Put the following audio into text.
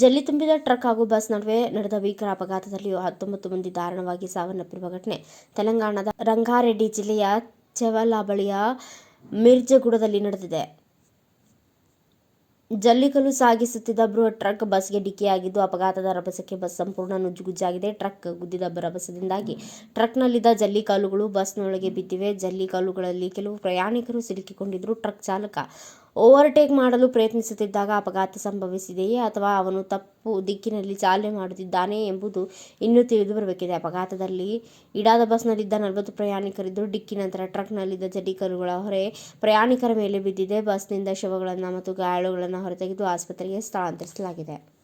ಜಲ್ಲಿ ತುಂಬಿದ ಟ್ರಕ್ ಹಾಗೂ ಬಸ್ ನಡುವೆ ನಡೆದ ಭೀಕರ ಅಪಘಾತದಲ್ಲಿ ಹತ್ತೊಂಬತ್ತು ಮಂದಿ ದಾರುಣವಾಗಿ ಸಾವನ್ನಪ್ಪಿರುವ ಘಟನೆ. ತೆಲಂಗಾಣದ ರಂಗಾರೆಡ್ಡಿ ಜಿಲ್ಲೆಯ ಚೆವಲಾಬಳಿಯ ಮಿರ್ಜಗುಡದಲ್ಲಿ ನಡೆದಿದೆ. ಜಲ್ಲಿಕಲ್ಲು ಸಾಗಿಸುತ್ತಿದ್ದ ಬೃಹತ್ ಟ್ರಕ್ ಬಸ್ಗೆ ಡಿಕ್ಕಿಯಾಗಿದ್ದು, ಅಪಘಾತದ ರಭಸಕ್ಕೆ ಬಸ್ ಸಂಪೂರ್ಣ ನುಜ್ಜುಗುಜ್ಜಾಗಿದೆ. ಟ್ರಕ್ ಗುದ್ದಿದ ರಭಸದಿಂದಾಗಿ ಟ್ರಕ್ನಲ್ಲಿದ್ದ ಜಲ್ಲಿಕಲ್ಲುಗಳು ಬಸ್ನೊಳಗೆ ಬಿದ್ದಿವೆ. ಜಲ್ಲಿಕಲ್ಲುಗಳಲ್ಲಿ ಕೆಲವು ಪ್ರಯಾಣಿಕರು ಸಿಲುಕಿಕೊಂಡಿದ್ದರು. ಟ್ರಕ್ ಚಾಲಕ ಓವರ್ಟೇಕ್ ಮಾಡಲು ಪ್ರಯತ್ನಿಸುತ್ತಿದ್ದಾಗ ಅಪಘಾತ ಸಂಭವಿಸಿದೆಯೇ ಅಥವಾ ಅವನು ತಪ್ಪು ದಿಕ್ಕಿನಲ್ಲಿ ಚಾಲನೆ ಮಾಡುತ್ತಿದ್ದಾನೆ ಎಂಬುದು ಇನ್ನೂ ತಿಳಿದು ಬರಬೇಕಿದೆ. ಅಪಘಾತದಲ್ಲಿ ಇಡಾದ ಬಸ್ನಲ್ಲಿದ್ದ ನಲವತ್ತು ಪ್ರಯಾಣಿಕರಿದ್ದು, ಡಿಕ್ಕಿ ನಂತರ ಟ್ರಕ್ನಲ್ಲಿದ್ದ ಜಡಿಕರುಗಳ ಹೊರೆ ಪ್ರಯಾಣಿಕರ ಮೇಲೆ ಬಿದ್ದಿದೆ. ಬಸ್ನಿಂದ ಶವಗಳನ್ನು ಮತ್ತು ಗಾಯಾಳುಗಳನ್ನು ಹೊರತೆಗೆದು ಆಸ್ಪತ್ರೆಗೆ ಸ್ಥಳಾಂತರಿಸಲಾಗಿದೆ.